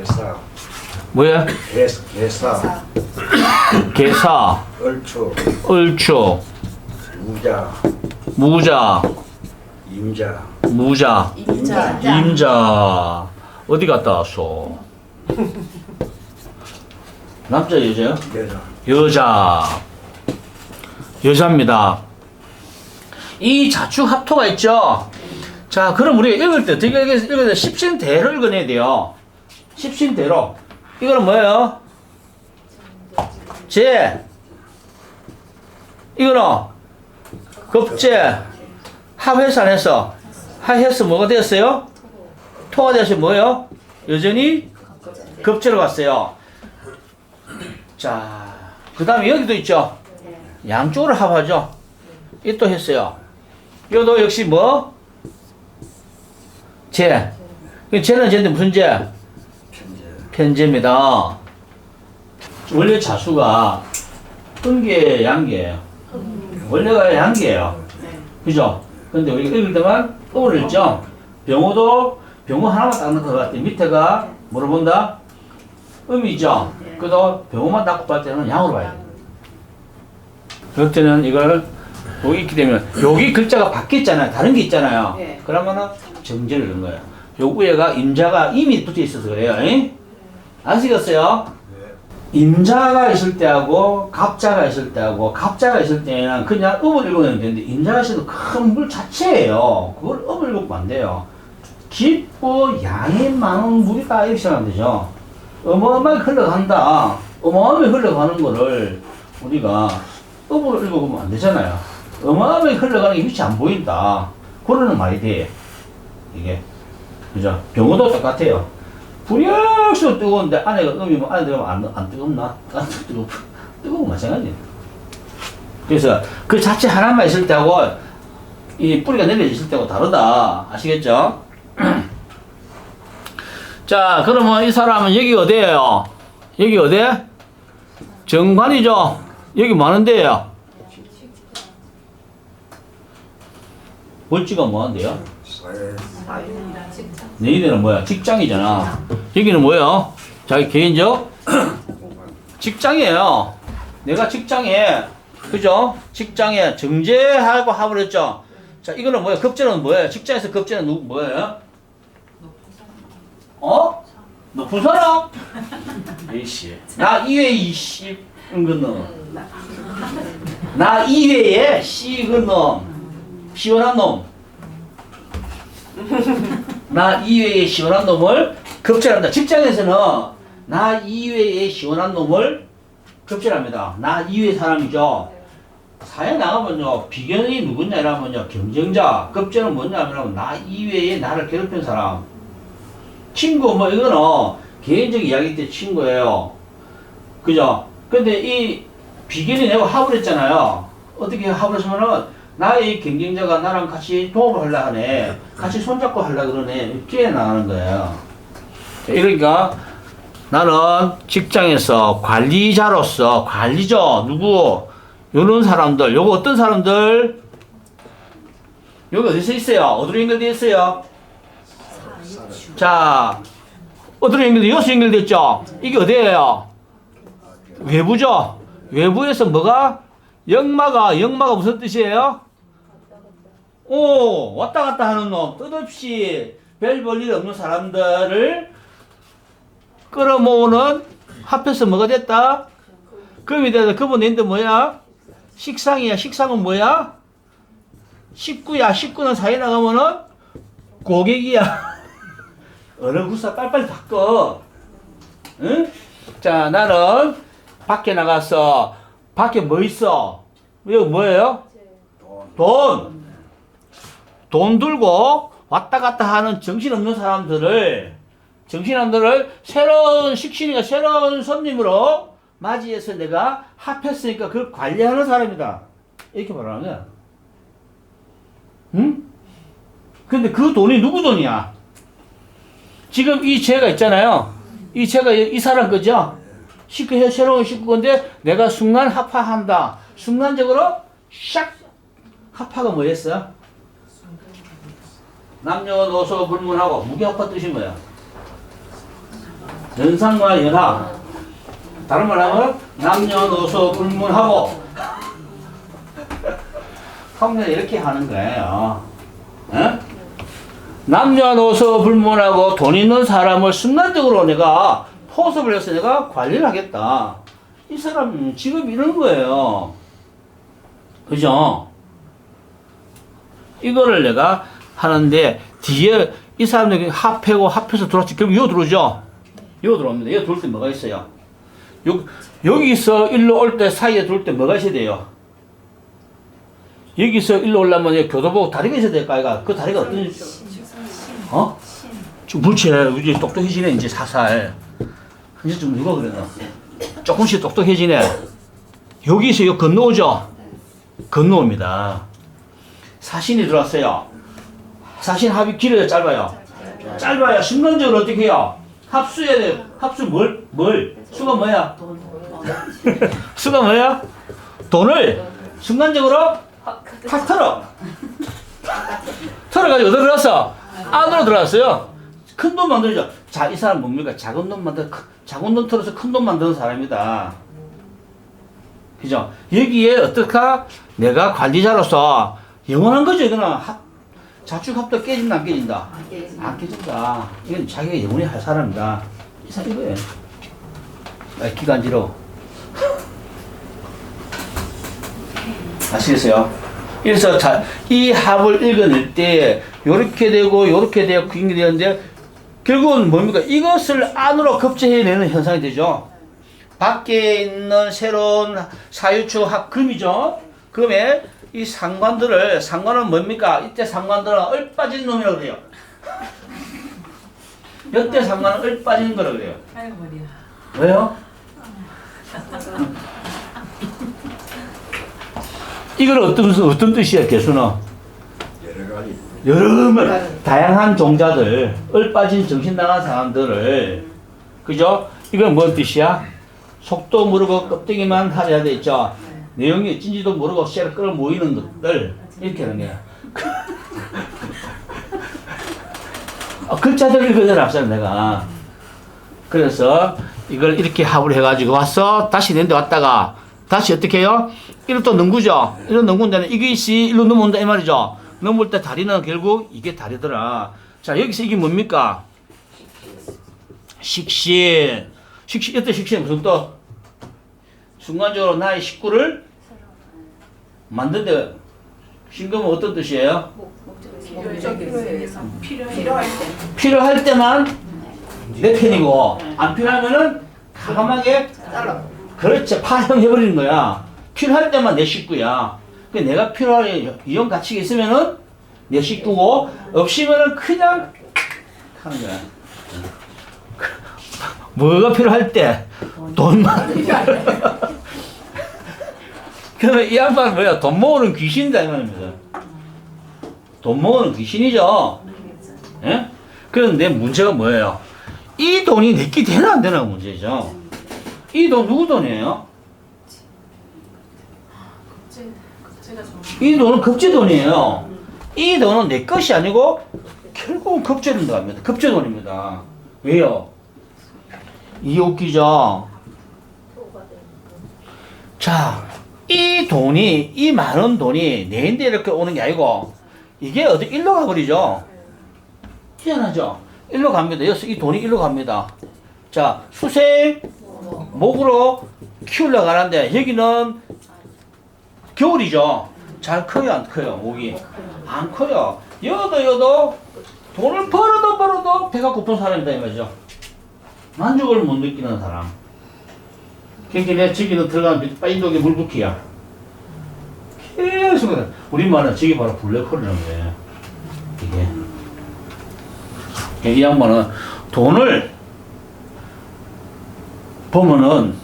개사, 뭐야? 개, 개사, 개사, 얼추, 얼추, 무자, 무자, 임자, 무자, 임자. 임자. 어디 갔다 왔어? 남자 여자요? 여자, 여자. 여자입니다. 이 자축 합토가 있죠? 자, 그럼 우리가 읽을 때, 어떻게 읽을 때, 읽을 때 십신대로 읽어내야 돼요. 십신대로. 이거는 뭐예요? 제. 이거는 급제. 했어. 합해서 뭐가 되었어요? 토가 되어서 뭐예요? 여전히 급제로 갔어요. 자, 그 다음에 여기도 있죠? 양쪽으로 합하죠? 이 또 했어요. 이것도 역시 뭐? 제. 그 제는 제인데 무슨 제? 편제, 편제입니다. 원래 자수가 음계, 양계예요. 원래가 양계예요. 그죠? 근데 우리가 읽을 때만 읽죠? 병호도 병호 하나만 딱 넣고 갈때 밑에가 뭐로 본다? 음이죠? 그래도 병호만 딱 곱할 때는 양으로 봐야 돼요. 그럴 때는 이걸 여기 있기 때문에 여기 글자가 바뀌었잖아요. 다른 게 있잖아요. 네. 그러면은 정제를 넣은 거예요. 요 위에가 임자가 이미 붙어 있어서 그래요. 잉? 아시겠어요? 임자가 있을 때하고 갑자가 있을 때하고 갑자가 있을 때는 그냥 음을 읽어내면 되는데 임자가 있어도 큰 물 자체예요. 그걸 음을 읽으면 안 돼요. 깊고 양이 많은 물이 다 이렇게 생각하면 되죠. 어마어마하게 흘러간다. 어마어마하게 흘러가는 거를 우리가 음으로 읽어보면 안 되잖아요. 어마어마하게 흘러가는 게 밑이 안 보인다. 그러는 말이 돼. 이게. 그죠? 경우도 똑같아요. 역시 뜨거운데 안에가 음이면 안에 들어가면 안, 안 뜨겁나? 안 뜨겁, 뜨거운 마찬가지. 그래서 그 자체 하나만 있을 때하고 이 뿌리가 내려있을 때하고 다르다. 아시겠죠? 자, 그러면 이 사람은 여기 어디예요? 여기 어디? 정관이죠? 여기 많은데요? bol지가 뭐한데요? 사회, 너희들은 뭐야? 직장이잖아. 여기는 뭐예요? 자기 개인적 직장이에요. 내가 직장에 그죠? 직장에 정제하고 했죠. 자, 이거는 뭐야? 급제는 뭐예요? 직장에서 급제는 누구 뭐예요? 어? 높은 사람? 이씨. 나 이외에 이씨 은근 나 이외에 씨 그놈 시원한 놈. 나 이외의 시원한 놈을 급제한다. 직장에서는 나 이외의 시원한 놈을 급제합니다. 나 이외의 사람이죠. 사회 나가면요 비견이 누구냐라면요 경쟁자 급제는 뭐냐면 나 이외에 나를 괴롭힌 사람 친구 뭐 이거는 개인적 이야기 때 친구예요 그죠 근데 이 비견이 내가 합을 했잖아요 어떻게 합을 했으면은 나의 경쟁자가 나랑 같이 도움을 하려 하네 같이 손잡고 하려 그러네 이렇게 나가는 거예요 그러니까 나는 직장에서 관리자로서 관리죠 누구 요런 사람들, 요거 어떤 사람들? 여기 어디서 있어요? 어디로 연결되어 있어요? 자, 어디로 연결돼? 여기서 연결됐죠? 이게 어디예요? 외부죠? 외부에서 뭐가? 역마가, 역마가 무슨 뜻이에요? 오, 왔다 갔다 하는 놈, 뜻없이 별 볼 일 없는 사람들을 끌어모으는 합해서 뭐가 됐다? 금이 돼서 그분 인데 뭐야? 식상이야. 식상은 뭐야? 식구야. 식구는 사회 나가면은 고객이야. 어느 구사 빨리빨리 바꿔. 응? 자, 나는 밖에 나가서 밖에 뭐 있어? 이거 뭐예요? 돈. 돈 들고 왔다 갔다 하는 정신없는 사람들을 정신없는들을 새로운 식신이가 새로운 손님으로 맞이해서 내가 합했으니까 그걸 관리하는 사람이다. 이렇게 말하는 거야. 응? 근데 그 돈이 누구 돈이야? 지금 이 죄가 있잖아요. 이 죄가 이 사람 거죠? 식구, 새로운 식구인데 내가 순간 합파한다. 순간적으로 샥! 합파가 뭐였어? 남녀노소 불문하고 무게합파 뜻인 거야. 연상과 연하. 다른 말 하면 남녀노소 불문하고. 성경 이렇게 하는 거예요. 어? 남녀노소 불문하고 돈 있는 사람을 순간적으로 내가 포섭을 해서 내가 관리를 하겠다. 이 사람 직업이 이런 거예요. 그죠? 이거를 내가 하는데 뒤에 이 사람들이 합해고 합해서 들어왔지. 그럼 요 들어오죠? 요 들어옵니다. 요 들어올 때 뭐가 있어요? 요, 여기서 일로 올 때 사이에 들어올 때 뭐가 있어야 돼요? 여기서 일로 올라면 교도보고 다리가 있어야 될까, 아이가? 그 다리가 어떤, 어? 좀 물체, 이제 똑똑해지네, 이제 사살. 이제 좀 누가 그랬나? 조금씩 똑똑해지네. 여기서 요 건너오죠? 건너옵니다. 사신이 들어왔어요. 사신 합이 길어요, 짧아요? 짧아요. 순간적으로 어떻게 해요? 합수해야 돼요. 합수 뭘? 뭘? 수가 뭐야? 수가 뭐야? 돈을 순간적으로 탁 털어. 털어가지고 어디 들어왔어? 안으로 들어왔어요. 큰 돈 만들죠. 자, 이 사람 뭡니까? 작은 돈 만들, 큰- 작은 돈 털어서 큰 돈 만드는 사람이다. 그죠? 여기에 어떨까? 내가 관리자로서 영원한 거죠, 이거는. 합, 자축합도 깨진다, 안 깨진다? 안 깨진다. 이건 자기가 영원히 할 사람이다. 이 사람 이거예요. 아, 기간지로. 아시겠어요? 그래서 자, 이 합을 읽어낼 때 요렇게 되고 요렇게 되고 그게 되는데 결국은 뭡니까? 이것을 안으로 급제해내는 현상이 되죠. 밖에 있는 새로운 사유축 합금이죠. 금에 이 상관들을 상관은 뭡니까? 이때 상관들은 얼 빠진 놈이라고 그래요. 이때 상관은 얼 빠진 거라고 그래요. 아이고 머리야. 왜요? 이걸 어떤 어떤 뜻이야 개수는? 여러 가지 여러 명 다양한 종자들 얼 빠진 정신 나간 사람들을 그죠? 이건 뭔 뜻이야? 속도 모르고 껍데기만 하려야 돼 있죠. 내용이 어찐지도 모르고 쇠를 끌어 모이는 것들 이렇게 하는 거야. 아, 글자들 읽어야 앞서 내가. 그래서 이걸 이렇게 합을 해가지고 왔어. 다시 내데 왔다가 다시 어떻게 해요? 이로 또 넘구죠. 이로 넘군다는 이것이 일로 넘어온다 이 말이죠. 넘을 때 다리는 결국 이게 다리더라. 자 여기서 이게 뭡니까? 식신. 식신 이때 식신 무슨 또 순간적으로 나의 식구를 만든데 신금은 어떤 뜻이에요? 필요할 때. 필요할 때만 내 편이고 안 필요하면은 가감하게 잘라. 그렇지 파형해버리는 거야. 필요할 때만 내 식구야. 그 내가 필요할 이용 가치가 있으면은 내 식구고 없으면은 그냥 하는 거야. 뭐가 필요할 때? 돈만 그러면 이 양반은 뭐야 돈 모으는 귀신이다 이 말입니다 돈 모으는 귀신이죠 예? 그런데 문제가 뭐예요? 이 돈이 내게 되나 안 되나 문제죠. 이 돈 누구 돈이에요? 이 돈은 급제 돈이에요. 이 돈은 내 것이 아니고 결국은 급제로 들어갑니다. 급제 돈입니다. 왜요? 이 웃기죠? 자, 이 돈이, 이 많은 돈이 내인데 이렇게 오는 게 아니고 이게 어디 일로 가버리죠? 희한하죠? 일로 갑니다. 여기서 이 돈이 일로 갑니다. 자, 수생, 목으로 키우려고 하는데, 여기는 겨울이죠. 잘 커요, 안 커요, 목이? 안 커요. 여도 여도 돈을 벌어도 벌어도 배가 고픈 사람이다, 이 말이죠. 만족을 못 느끼는 사람. 그러니까 내 저기는 들어가면 빠진독에 물 붓기야. 계속, 우리말은 저게 바로 블랙홀이라는 거예요. 이게. 이 양반은 돈을 보면은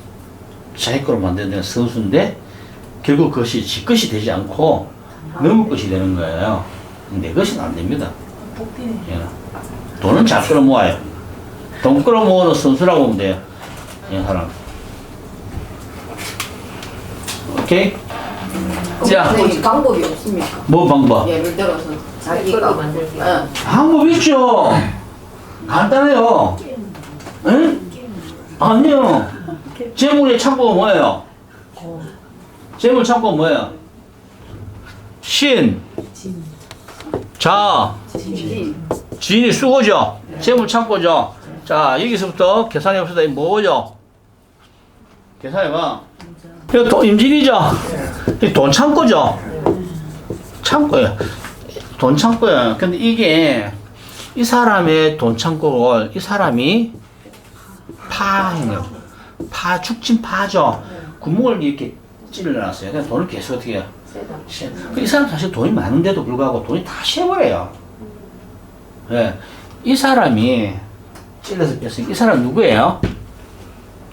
자기 거로 만드는 선수인데 결국 그것이 지 것이 되지 않고 너무 것이 되는 거예요. 내 것은 안 됩니다. 예. 돈은 잘 끌어모아요. 돈 끌어모으는 선수라고 보면 돼요. 이 사람. 오케이? 자, 방법이 없습니까? 뭐 방법? 예를 들어서 자기가 만들기. 응. 방법 있죠. 간단해요. 응? 아니요. 재물의 창고가 뭐예요? 재물 창고가 뭐예요? 신, 자, 진. 지인이 수고죠. 재물 창고죠. 자, 여기서부터 계산해 봅시다. 이 뭐죠? 계산해봐. 이거 돈, 임진이죠? 이돈 창고죠? 창고야. 돈 창고야. 근데 이게 이 사람의 돈 창고를 이 사람이 파행을, 파, 죽진 파죠. 구멍을 이렇게 찔러놨어요. 그냥 돈을 계속 어떻게 해요? 시- 이 사람 사실 돈이 많은데도 불구하고 돈이 다 쉬어버려요. 예. 이 사람이 찔러서 뺐으니 이 사람 누구예요?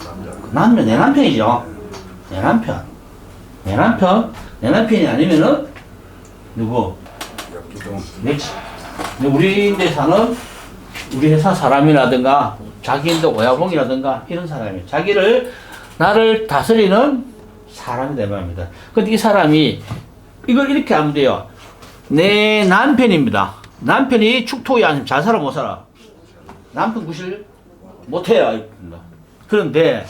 남 편, 내 남편이죠. 내 남편. 내 남편. 내 남편이 아니면은 누구? 내 우리 데 사는 우리 회사 사람이라든가 자기인데 오야봉이라든가 이런 사람이 자기를 나를 다스리는 사람이 될 말입니다. 근데 이 사람이 이걸 이렇게 하면 돼요. 내 남편입니다. 남편이 축토이 아니면 잘 살아 못 살아? 남편 구실 못해요. 그런데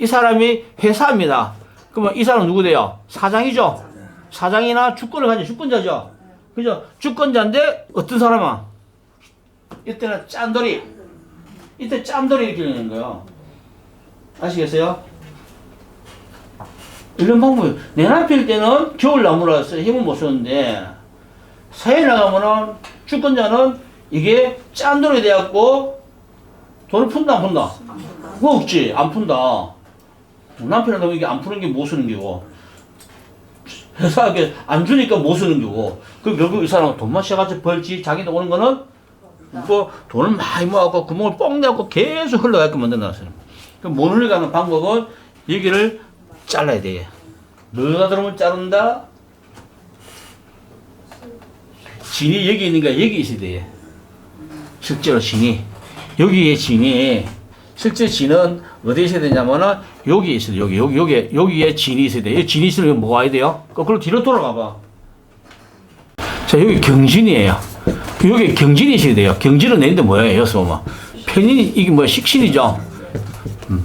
이 사람이 회사입니다. 그러면 이 사람 누구 돼요? 사장이죠. 사장이나 주권을 가진 주권자죠. 그죠? 주권자인데 어떤 사람아? 이때는 짠돌이. 이때 짠돌이 이렇게 되는 거예요. 아시겠어요? 이런 방법이 내 남편 때는 겨울 나무라서 힘을 못 쓰는데 새해 나가면은 주권자는 이게 짠돌이 돼갖고 돈을 푼다 안 푼다? 그거 없지 안 푼다 남편한테 이게 안 푸는 게 못 쓰는 게고. 회사에 안 주니까 못 쓰는 거고. 그 결국 이 사람은 돈만 셔가지고 벌지. 자기도 오는 거는 그 돈을 많이 모아갖고 구멍을 뻥 내갖고 계속 흘러가게끔 만들어놨어요 그못 흘러가는 방법은 여기를 잘라야 돼. 너가 들으면 자른다. 진이 여기 있는 게 여기 있어야 돼. 실제로 진이. 여기에 진이. 실제 진은 어디에 있어야 되냐면은 여기 있어야 돼 여기 여기 여기 여기에 진이 있어야 돼 여기 진이 있으면 뭐 와야 돼요? 거꾸로 뒤로 돌아가 봐. 자 여기 경진이에요. 여기 경진이 있어야 돼요. 경진은 내는데 뭐예요? 여기서 보면 편인이 이게 뭐야 식신이죠. 음.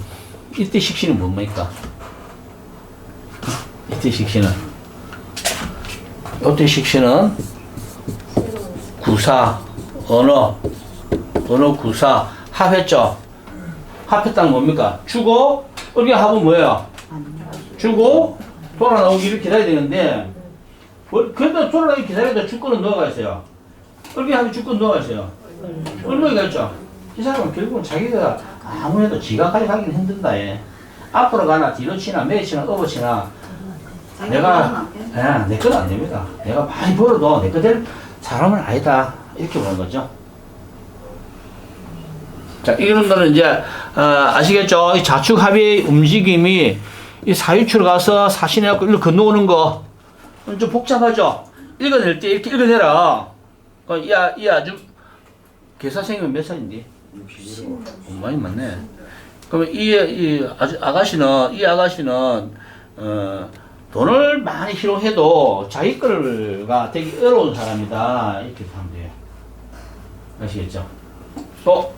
이때 식신은 뭡니까? 이때 식신은 이때 식신은 구사 언어 언어 구사 합했죠. 합했다는 뭡니까? 주고 여기 합은 뭐예요? 주고 돌아 나오기를 기다려야 되는데 뭐, 근데 돌아 나오기 기다리다 주권은 넣어가 있어요. 여기 하면 주권 넣어가 있어요. 얼마가 있죠? 이 사람은 결국은 자기가 아무래도 지각까지 가기는 힘든다. 얘. 앞으로 가나 뒤로 치나 매 치나 어버 치나 내가 예, 내건 안 됩니다. 내가 많이 벌어도 내거될 사람은 아니다. 이렇게 보는 거죠. 자, 이런 거는 이제, 어, 아시겠죠? 이 자축 합의 움직임이 이 사유추로 가서 사신해갖고 일로 건너오는 거. 좀 복잡하죠? 읽어낼 때 이렇게 읽어내라. 그, 이, 아, 이 아주, 계사생이면 몇 살인데? 61호 어, 많이 많네. 그러면 이, 이 아주 아가씨는, 이 아가씨는, 어, 돈을 많이 희롱해도 자기 걸가 되게 어려운 사람이다. 이렇게 하면 돼요. 아시겠죠? 또,